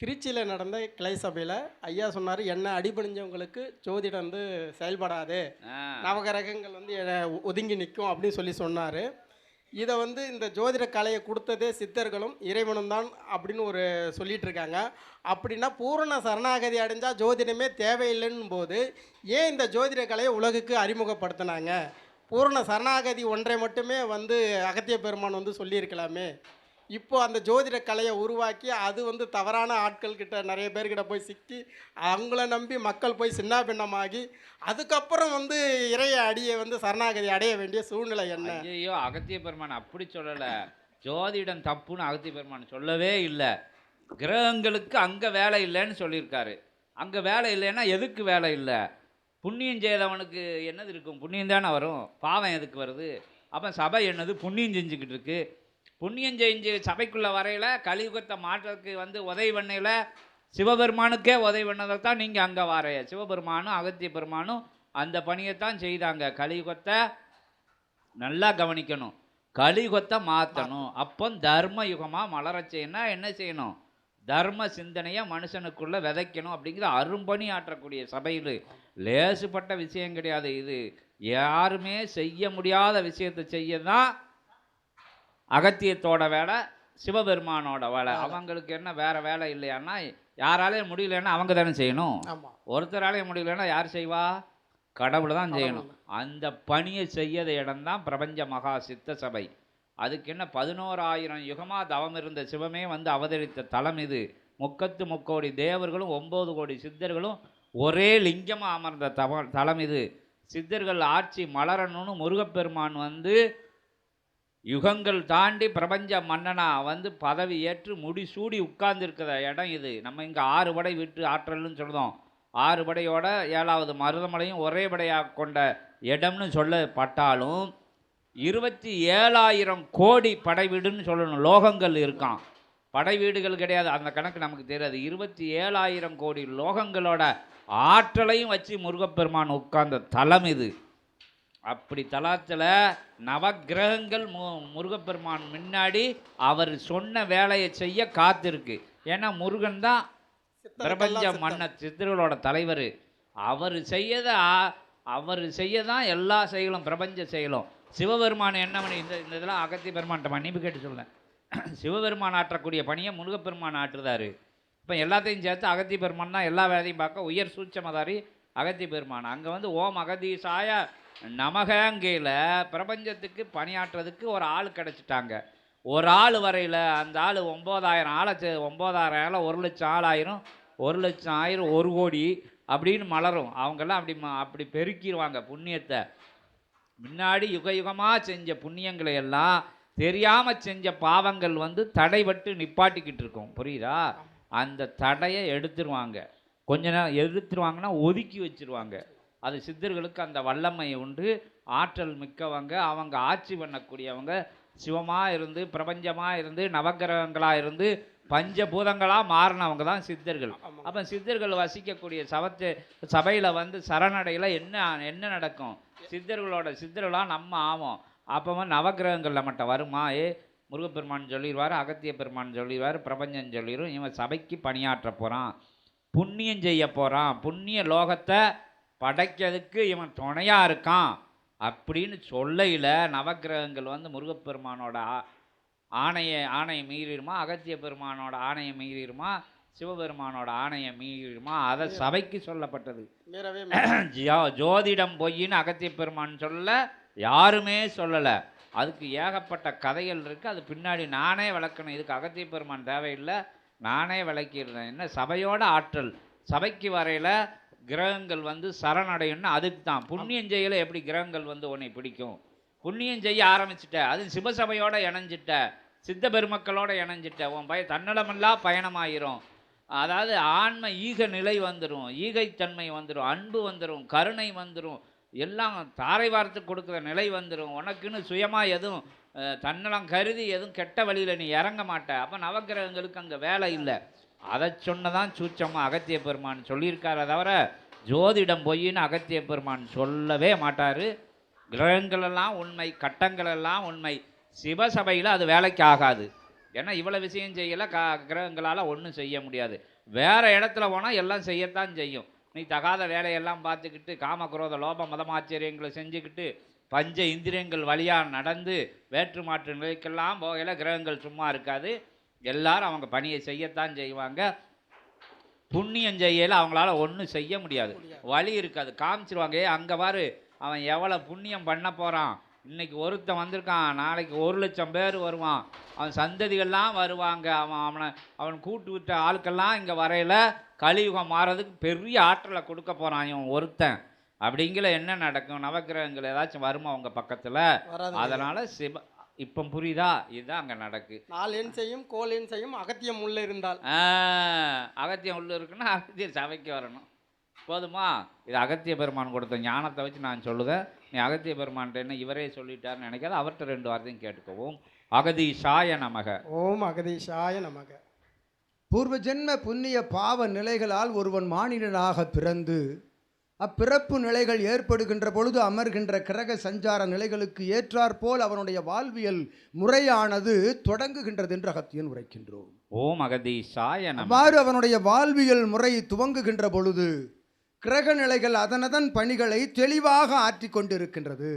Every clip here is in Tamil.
திருச்சியில் நடந்த கிளை சபையில் ஐயா சொன்னார் என்ன அடிபணிஞ்சவங்களுக்கு ஜோதிடம் வந்து செயல்படாது. நவகிரகங்கள் வந்து ஒதுங்கி நிற்கும் அப்படின்னு சொல்லி சொன்னார். இதை வந்து இந்த ஜோதிட கலையை கொடுத்ததே சித்தர்களும் இறைவனும் தான் அப்படின்னு ஒரு சொல்லிட்டு இருக்காங்க. அப்படின்னா பூரண சரணாகதி அடைஞ்சால் ஜோதிடமே தேவையில்லைன்னும் போது ஏன் இந்த ஜோதிட கலையை உலகுக்கு அறிமுகப்படுத்தினாங்க? பூரண சரணாகதி ஒன்றை மட்டுமே வந்து அகத்திய பெருமான் வந்து சொல்லியிருக்கலாமே. இப்போ அந்த ஜோதிட கலையை உருவாக்கி அது வந்து தவறான ஆட்கள் கிட்ட நிறைய பேர்கிட்ட போய் சிக்கி அவங்கள நம்பி மக்கள் போய் சின்ன பின்னமாகி அதுக்கப்புறம் வந்து இறைய அடியை வந்து சரணாகதி அடைய வேண்டிய சூழ்நிலை என்ன? ஐயையோ அகத்திய பெருமான் அப்படி சொல்லலை. ஜோதிடம் தப்புன்னு அகத்திய பெருமான் சொல்லவே இல்லை. கிரகங்களுக்கு அங்கே வேலை இல்லைன்னு சொல்லியிருக்காரு. அங்கே வேலை இல்லைன்னா எதுக்கு வேலை இல்லை? புண்ணியம் செய்தவனுக்கு என்னது இருக்கும்? புண்ணியம் தானே வரும். பாவம் எதுக்கு வருது? அப்போ சபை என்னது? புண்ணியம் செஞ்சுக்கிட்டு இருக்குது புண்ணியம் செஞ்சு சபைக்குள்ளே வரையில் கலியுகத்தை மாற்றத்துக்கு வந்து உதவி பண்ணையில் சிவபெருமானுக்கே உதவி பண்ணதை தான் நீங்கள் அங்கே வரைய சிவபெருமானும் அகத்திய பெருமானும் அந்த பணியைத்தான் செய்தாங்க. கலியுகத்தை நல்லா கவனிக்கணும். கலியுகத்தை மாற்றணும் அப்போ தர்ம யுகமாக மலரச் செய்யணும் என்ன செய்யணும்? தர்ம சிந்தனையை மனுஷனுக்குள்ளே விதைக்கணும் அப்படிங்கிற அரும்பணி ஆற்றக்கூடிய சபையில். லேசுப்பட்ட விஷயம் கிடையாது இது. யாருமே செய்ய முடியாத விஷயத்தை செய்ய தான் அகத்தியத்தோட வேலை சிவபெருமானோட வேலை. அவங்களுக்கு என்ன வேற வேலை இல்லையான்னா யாராலையும் முடியலன்னா அவங்க தானே செய்யணும். ஒருத்தராலையும் முடியலன்னா யார் செய்வா? கடவுள் தான் செய்யணும். அந்த பணியை செய்யத இடம்தான் பிரபஞ்ச மகா சித்த சபை. அதுக்கு என்ன பதினோராயிரம் யுகமா தவம் இருந்த சிவமே வந்து அவதரித்த தலம் இது. முக்கத்து முக்கோடி தேவர்களும் ஒம்பது கோடி சித்தர்களும் ஒரே லிங்கமாக அமர்ந்த தவ தலம் இது. சித்தர்கள் ஆட்சி மலரணும்னு முருகப்பெருமான் வந்து யுகங்கள் தாண்டி பிரபஞ்ச மன்னனாக வந்து பதவி ஏற்று முடிசூடி உட்கார்ந்துருக்கிற இடம் இது. நம்ம இங்கே ஆறு படை விட்டு ஆற்றல்னு சொல்கிறோம் ஆறு படையோட ஏழாவது மருதமலையும் ஒரே படையாக கொண்ட இடம்னு சொல்லப்பட்டாலும் இருபத்தி ஏழாயிரம் கோடி படை வீடுன்னு சொல்லணும். லோகங்கள் இருக்கான் படை வீடுகள் கிடையாது. அந்த கணக்கு நமக்கு தெரியாது. இருபத்தி ஏழாயிரம் கோடி லோகங்களோட ஆற்றலையும் வச்சு முருகப்பெருமான் உட்கார்ந்த தலம் இது. அப்படி தலத்தில் நவக்கிரகங்கள் மு முருகப்பெருமான் முன்னாடி அவர் சொன்ன வேலையை செய்ய காத்திருக்கு. ஏன்னா முருகன் தான் பிரபஞ்ச மன்ன சித்தர்களோட தலைவர். அவர் செய்யத அவர் செய்ய தான் எல்லா செயலும் பிரபஞ்ச செயலும். சிவபெருமான் என்ன பண்ணி இந்த இந்த இதெல்லாம் அகத்திய பெருமான்ட்ட மன்னிப்பு கேட்டு சொல்லேன் சிவபெருமான் ஆற்றக்கூடிய பணியை முருகப்பெருமான் ஆற்றுதாரு. இப்போ எல்லாத்தையும் சேர்த்து அகத்திய பெருமான் தான் எல்லா வேலையும் பார்க்க உயர் சூட்சமதாரி அகத்திய பெருமான். அங்கே வந்து ஓம் அகதீசாய நமகங்கையில் பிரபஞ்சத்துக்கு பணியாற்றுறதுக்கு ஒரு ஆள் கிடச்சிட்டாங்க. ஒரு ஆள் வரையில் அந்த ஆள் ஒம்பதாயிரம் ஆளை ஒம்பதாயிரம் ஆளை ஒரு லட்சம் ஆள் ஆயிரும் ஒரு லட்சம் ஆயிரம் ஒரு கோடி அப்படின்னு மலரும். அவங்கெல்லாம் அப்படி ம- அப்படி பெருக்கிடுவாங்க புண்ணியத்தை. முன்னாடி யுக யுகமாக செஞ்ச புண்ணியங்களை எல்லாம் தெரியாமல் செஞ்ச பாவங்கள் வந்து தடைபட்டு நிப்பாட்டிக்கிட்டு இருக்கும். புரியுதா? அந்த தடையை எடுத்துருவாங்க. கொஞ்ச நேரம் எடுத்துருவாங்கன்னா ஒதுக்கி வச்சிருவாங்க. அது சித்தர்களுக்கு அந்த வல்லமை உண்டு. ஆற்றல் மிக்கவங்க அவங்க ஆட்சி பண்ணக்கூடியவங்க. சிவமாக இருந்து பிரபஞ்சமாக இருந்து நவக்கிரகங்களாக இருந்து பஞ்சபூதங்களாக மாறினவங்க தான் சித்தர்கள். அப்போ சித்தர்கள் வசிக்கக்கூடிய சவத்து சபையில் வந்து சரணடையில் என்ன என்ன நடக்கும்? சித்தர்களோட சித்தர்களாக நம்ம ஆவோம். அப்போ நவக்கிரகங்கள் நம்மகிட்ட வருமா? ஏ முருகப்பெருமான் சொல்லிடுவார் அகத்திய பெருமான் சொல்லிடுவார் பிரபஞ்சம் சொல்லிடும் இவன் சபைக்கு பணியாற்ற போகிறான் புண்ணியம் செய்ய போகிறான் புண்ணிய லோகத்தை படைக்கிறதுக்கு இவன் துணையாக இருக்கான் அப்படின்னு சொல்லையில் நவக்கிரகங்கள் வந்து முருகப்பெருமானோட ஆணையை ஆணையை மீறிடுமா? அகத்திய பெருமானோட ஆணையை மீறிடுமா? சிவபெருமானோட ஆணையை மீறிடுமா? அதை சபைக்கு சொல்லப்பட்டது. ஜோதிடம் பொய்ன்னு அகத்திய பெருமான் சொல்ல யாருமே சொல்லலை. அதுக்கு ஏகப்பட்ட கதைகள் இருக்குது அது பின்னாடி நானே விளக்கணும். இதுக்கு அகத்திய பெருமான் தேவையில்லை. நானே விளக்கிடுறேன். என்ன? சபையோட ஆற்றல். சபைக்கு வரையில் கிரகங்கள் வந்து சரணடையும்னா அதுக்கு தான். புண்ணியம் செய்யல எப்படி கிரகங்கள் வந்து உன்னை பிடிக்கும்? புண்ணியம் செய்ய ஆரம்பிச்சிட்ட அது சிவசபையோட இணைஞ்சிட்ட சித்த பெருமக்களோட இணைஞ்சிட்ட உன் பய தன்னலமில்லா பயணமாயிரும். அதாவது ஆன்ம ஈக நிலை வந்துடும் ஈகைத்தன்மை வந்துடும் அன்பு வந்துடும் கருணை வந்துடும் எல்லாம் தாரை வார்த்து கொடுக்குற நிலை வந்துடும் உனக்குன்னு சுயமாக எதுவும் தன்னலம் கருதி எதுவும் கெட்ட வழியில் நீ இறங்க மாட்ட. அப்போ நவக்கிரகங்களுக்கு அங்கே வேலை இல்லை. அதை சொன்னதான் சூச்சமாக அகத்திய பெருமான் சொல்லியிருக்காரே தவிர ஜோதிடம் பொய்ன்னு அகத்திய பெருமான் சொல்லவே மாட்டார். கிரகங்களெல்லாம் உண்மை கட்டங்களெல்லாம் உண்மை. சிவசபையில் அது வேலைக்கு ஆகாது. ஏன்னா இவ்வளோ விஷயம் செய்யலை க கிரகங்களால் ஒன்றும் செய்ய முடியாது. வேறு இடத்துல போனால் எல்லாம் செய்யத்தான் செய்யும். நீ தகாத வேலையெல்லாம் பார்த்துக்கிட்டு காமக்ரோத லோப மதமாச்சரியங்களை செஞ்சுக்கிட்டு பஞ்ச இந்திரியங்கள் வழியாக நடந்து வேற்று மாற்று நிலைக்கெல்லாம் போகையில கிரகங்கள் சும்மா இருக்காது. எல்லாரும் அவங்க பணியை செய்யத்தான் செய்வாங்க. புண்ணியம் செய்யல அவங்களால ஒன்றும் செய்ய முடியாது. வழி இருக்காது. காமிச்சிருவாங்க அங்கே பாரு அவன் எவ்வளோ புண்ணியம் பண்ண போகிறான் இன்னைக்கு ஒருத்தன் வந்திருக்கான் நாளைக்கு ஒரு லட்சம் பேர் வருவான். அவன் சந்ததிகள்லாம் வருவாங்க. அவன் அவனை அவன் கூட்டு விட்ட ஆட்கள்லாம் இங்கே வரையில கலியுகம் மாறதுக்கு பெரிய ஆற்றலை கொடுக்க போகிறான் இவன் ஒருத்தன். அப்படிங்கிற என்ன நடக்கும்? நவக்கிரகங்கள் ஏதாச்சும் வருமா உங்கள் பக்கத்தில்? அதனால் சிவ இப்போ புரியுதா? இதுதான் அங்கே நடக்கு. நாலென் செய்யும் கோலென் செய்யும் அகத்தியம் உள்ள இருந்தால். அகத்தியம் உள்ள இருக்குன்னா அகத்தியர் சபைக்கு வரணும். போதுமா? இது அகத்திய பெருமான் கொடுத்த ஞானத்தை வச்சு நான் சொல்லுதேன். நீ அகத்திய பெருமான்ட்ட என்ன இவரே சொல்லிட்டாருன்னு நினைக்காத அவர்கிட்ட ரெண்டு வார்த்தையும் கேட்டுக்கவும் அகதீஷாய நமக. ஓம் அகதீஷாய நமக. பூர்வ ஜென்ம புண்ணிய பாவ நிலைகளால் ஒருவன் மானிடனாக பிறந்து அப்பிறப்பு நிலைகள் ஏற்படுகின்ற பொழுது அமர்கின்ற கிரக சஞ்சார நிலைகளுக்கு ஏற்றாற்போல் அவனுடைய வாழ்வியல் முறையானது தொடங்குகின்றது என்று அகத்தியன் உரைக்கின்றோம். ஓம் அகதீஷாய அவ்வாறு அவனுடைய வாழ்வியல் முறை துவங்குகின்ற பொழுது கிரக நிலைகள் அதனதன் பணிகளை தெளிவாக ஆற்றிக் கொண்டிருக்கின்றது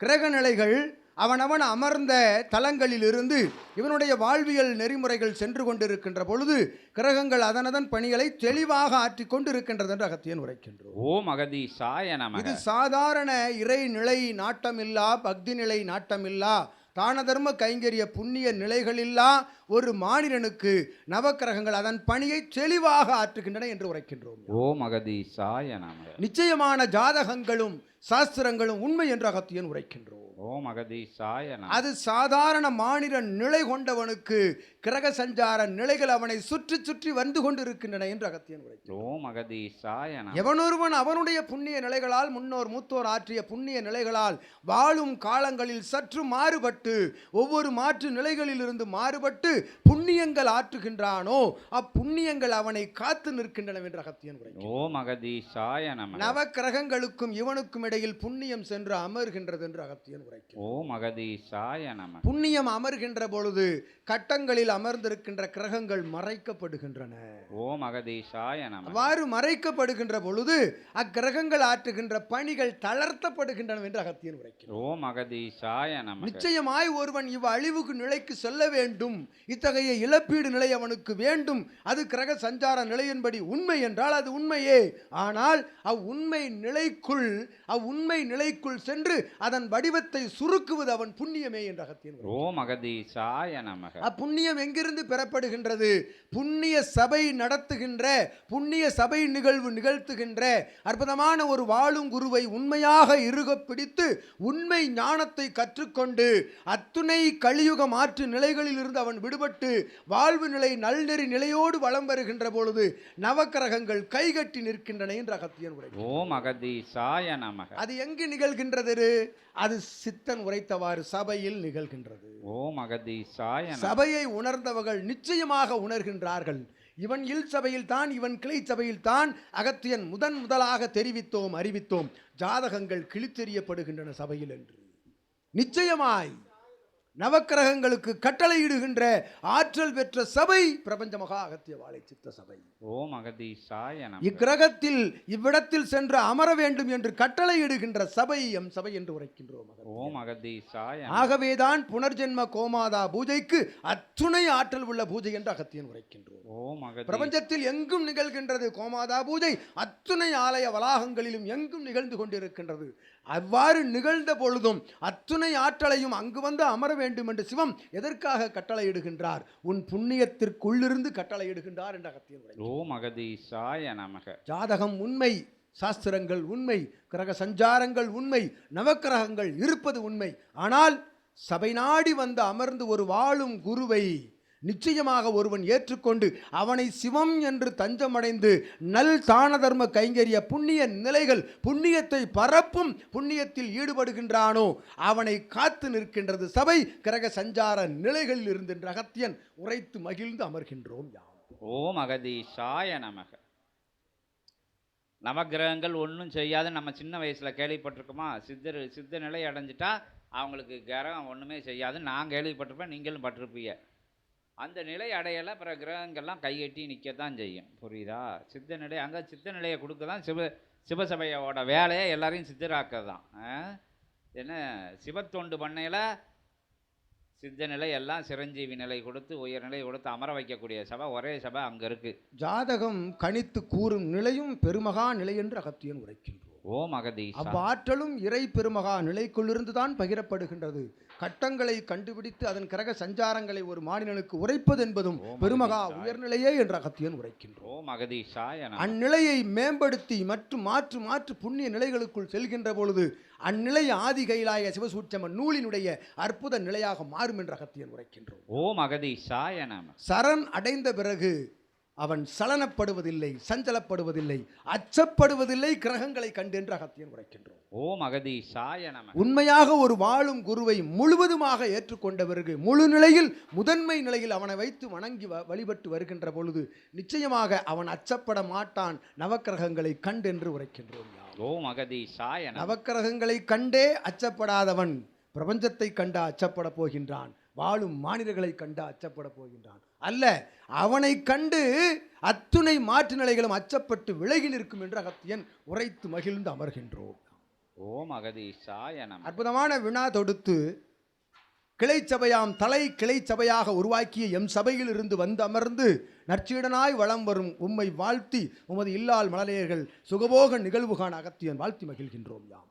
கிரக நிலைகள் அவனவன் அமர்ந்த தலங்களிலிருந்து இவனுடைய வாழ்வியல் நெறிமுறைகள் சென்று கொண்டிருக்கின்ற பொழுது கிரகங்கள் அதனதன் பணிகளை தெளிவாக ஆற்றிக் கொண்டிருக்கின்றது என்று அகத்தியன் உரைக்கின்றோம் ஓம் அகதீஷாய நமக. இது சாதாரண இறை நிலை நாட்டமில்லா பக்தி நிலை நாட்டமில்லா தான தர்ம கைங்கரிய புண்ணிய நிலைகளில்லா ஒரு மானிடனுக்கு நவக்கிரகங்கள் அதன் பணியை தெளிவாக ஆற்றுகின்றன என்று உரைக்கின்றோம். ஓம் அகதீஷாய நமக. நிச்சயமான ஜாதகங்களும் சாஸ்திரங்களும் உண்மை என்று அகத்தியன் உரைக்கின்றோம். ஓம் அகதீஷாய நமக அது சாதாரண மானிட நிலை கொண்டவனுக்கு கிரக சஞ்சார நிலைகள் அவனை சுற்றி சுற்றி வந்து கொண்டிருக்கின்றன என்று அகத்தியன் உரைக்கின்றோம் ஓம் அகதீஷாய நமக எவனொருவன் அவனுடைய புண்ணிய நிலைகளால் முன்னோர் மூத்தோர் ஆற்றிய புண்ணிய நிலைகளால் வாழும் காலங்களில் சற்று மாறுபட்டு ஒவ்வொரு மாற்று நிலைகளிலிருந்து மாறுபட்டு புண்ணியங்கள் ஆற்றுகின்றானோ அப்புண்ணியங்கள் அவனை காத்து நிற்கின்றன என்று அகத்தியன் உரைக்கிறான். ஓம் அகதீஷாய நமக நவக்கிரகங்களுக்கும் இவனுக்கும் இடையில் புண்ணியம் சென்று அமர்கின்றது என்று அகத்தியன் உரைக்கிறான் ஓம் அகதீஷாய நமக. புண்ணியம் அமர்கின்ற பொழுது கட்டங்களில் அமர்ந்திருக்கின்ற கிரகங்கள் மறைக்கப்படுகின்றன. ஓம் அகதீஷாய நமக. அவ்வாறு மறைக்கப்படுகின்ற பொழுது அக்கிரகங்கள் ஆற்றுகின்ற பணிகள் தளர்த்தப்படுகின்றன என்று அகத்தியன் உரைக்கிறார். ஓம் அகதீஷாய நமக. நிச்சயமாய் ஒருவன் இவ் அழிவுக்கு நிலைக்கு செல்ல வேண்டும். இத்தகைய இழப்பீடு நிலை அவனுக்கு வேண்டும். அது கிரக சஞ்சார நிலையின்படி உண்மை என்றால் அது உண்மையே. ஆனால் அவ்வுண்மை நிலைக்குள் அவ்வுண்மை நிலைக்குள் சென்று அதன் வடிவத்தை சுருக்குவது அவன் புண்ணியமே என்று அகத்தியன். ஓம் அகதீஷாய நமக. அப்புண்ணியம் எங்கிருந்து பெறப்படுகின்றது? புண்ணிய சபை நடத்துகின்ற புண்ணிய சபை நிகழ்வு நிகழ்த்துகின்ற அற்புதமான ஒரு வாழும் குருவை உண்மையாக இறுக பிடித்து உண்மை ஞானத்தை கற்றுக்கொண்டு அத்துணை கலியுக மாற்று நிலைகளில் இருந்து அவன் விடுபட்டு வாழ்வு நிலை நல்நெறி நிலையோடு வலம் வருகின்ற பொழுது நவக்கிரகங்கள் கைகட்டி நிற்கின்றன என்று அகத்தியன் உரை ஓம் அகதீஷாய நமக. அது எங்கு நிகழ்கின்றது? அது சித்தன் உரைத்தவாறு சபையில் நிகழ்கின்றது. ஓம் அகதீஷாய நமக சபையை உணர்ந்தவர்கள் நிச்சயமாக உணர்கின்றார்கள். இவன் இல் சபையில் தான் இவன் கிளை சபையில் தான் அகத்தியன் முதன் முதலாக தெரிவித்தோம் அறிவித்தோம். ஜாதகங்கள் கிழித்தெறியப்படுகின்றன சபையில் என்று. நிச்சயமாய். நவக்கிரகங்களுக்கு கட்டளையிடுகின்ற ஆற்றல் பெற்ற சபை பிரபஞ்ச மகா அகத்திய வாழை சித்த சபை. ஓம் அகதீஷாய இக்கிரகத்தில் இவ்விடத்தில் சென்று அமர வேண்டும் என்று கட்டளையிடுகின்ற சபை எம் சபை என்று உரைக்கின்றோம். ஓம் அகதீஷாய ஆகவேதான் புனர்ஜென்ம கோமாதா பூஜைக்கு அத்துணை ஆற்றல் உள்ள பூஜை என்று அகத்தியன் உரைக்கின்றோம். ஓம் பிரபஞ்சத்தில் எங்கும் நிகழ்கின்றது கோமாதா பூஜை அத்துணை ஆலய வளாகங்களிலும் எங்கும் நிகழ்ந்து கொண்டிருக்கின்றது. அவ்வாறு நிகழ்ந்த பொழுதும் அத்துணை ஆற்றலையும் அங்கு வந்து அமர வேண்டும் என்று சிவம் எதற்காக கட்டளையிடுகின்றார்? உன் புண்ணியத்திற்குள்ளிருந்து கட்டளையிடுகின்றார் என்று அகத்தியன். ஓம் அகதீஷாய நமக. ஜாதகம் உண்மை சாஸ்திரங்கள் உண்மை கிரக சஞ்சாரங்கள் உண்மை நவக்கிரகங்கள் இருப்பது உண்மை. ஆனால் சபை நாடி வந்து அமர்ந்து ஒரு வாழும் குருவை நிச்சயமாக ஒருவன் ஏற்றுக்கொண்டு அவனை சிவம் என்று தஞ்சமடைந்து நல் தான தர்ம கைங்கரிய புண்ணிய நிலைகள் புண்ணியத்தை பரப்பும் புண்ணியத்தில் ஈடுபடுகின்றானோ அவனை காத்து நிற்கின்றது சபை கிரக சஞ்சார நிலைகளில் இருந்து என்று அகத்தியன் உரைத்து மகிழ்ந்து அமர்கின்றோம் யாம். ஓம் அகதீஷாய நமக. நவகிரகங்கள் ஒன்றும் செய்யாது நம்ம சின்ன வயசில் கேள்விப்பட்டிருக்கோமா? சித்தர் சித்த நிலை அடைஞ்சிட்டா அவங்களுக்கு கிரகம் ஒன்றுமே செய்யாது. நான் கேள்விப்பட்டிருப்பேன் நீங்களும் பட்டிருப்பீங்க. அந்த நிலை அடையலை பிற கிரகங்கள்லாம் கைகட்டி நிற்க தான் செய்யும். புரியுதா? சித்த நிலை அங்கே சித்த நிலையை கொடுக்க தான் சிவ சிவசபையோட வேலையை எல்லாரையும் சித்தராக்க தான் என்ன? சிவத்தொண்டு பண்ணையில் சித்த நிலை எல்லாம் சிரஞ்சீவி நிலை கொடுத்து உயர்நிலை கொடுத்து அமர வைக்கக்கூடிய சபை ஒரே சபை அங்கே இருக்குது ஜாதகம் கணித்து கூறும் நிலையும் பெருமகா நிலை என்று அகத்தியன் உரைக்கின்றோம் ஓம் அகதீஷா அவ்வாற்றலும் இறை பெருமகா நிலைக்குள்ளிருந்து தான் பகிரப்படுகின்றது. கட்டங்களை கண்டுபிடித்து அதன் கிரக சஞ்சாரங்களை ஒரு மாநிலனுக்கு உரைப்பது என்பதும் பெருமகா அகதீஷாய. உயர்நிலையே என்று அகத்தியன் உரைக்கின்றோம் ஓம் அகதீஷா என. அந்நிலையை மேம்படுத்தி மற்றும் மாற்று மாற்று புண்ணிய நிலைகளுக்குள் செல்கின்ற பொழுது அந்நிலை ஆதி கைலாய சிவசூட்சம நூலினுடைய அற்புத நிலையாக மாறும் என்று அகத்தியன் உரைக்கின்றோம் ஓம் அகதீஷா என. சரண் அடைந்த பிறகு அவன் சலனப்படுவதில்லை சஞ்சலப்படுவதில்லை அச்சப்படுவதில்லை கிரகங்களை கண்டு என்று அகத்தியன் உரைக்கின்றோம் ஓம் அகதீஷா என உண்மையாக ஒரு வாழும் குருவை முழுவதுமாக ஏற்றுக்கொண்ட பிறகு முழு நிலையில் முதன்மை நிலையில் அவனை வைத்து வணங்கி வ- வழிபட்டு வருகின்ற பொழுது நிச்சயமாக அவன் அச்சப்பட மாட்டான் நவக்கிரகங்களை கண்டென்று உரைக்கின்றோம். ஓம் அகதீஷா என நவக்கிரகங்களை கண்டே அச்சப்படாதவன் பிரபஞ்சத்தை கண்டா அச்சப்பட போகின்றான். வாழும் மாநிலங்களை கண்டா அச்சப்பட போகின்றான். அல்ல அவனை கண்டு அத்துணை மாற்று நிலைகளும் அச்சப்பட்டு விலகி நிற்கும் என்று அகத்தியன் உரைத்து மகிழ்ந்து அமர்கின்றோம். ஓம் அகதீஷா என அற்புதமான வினா தொடுத்து கிளைச்சபையாம் தலை கிளைச்சபையாக உருவாக்கிய எம் சபையில் இருந்து வந்து அமர்ந்து நற்சீடனாய் வலம் வரும் உம்மை வாழ்த்தி உமது இல்லால் மலரையர்கள் சுகபோக நிகழ்வு காண அகத்தியன் வாழ்த்தி மகிழ்கின்றோம் யாம்.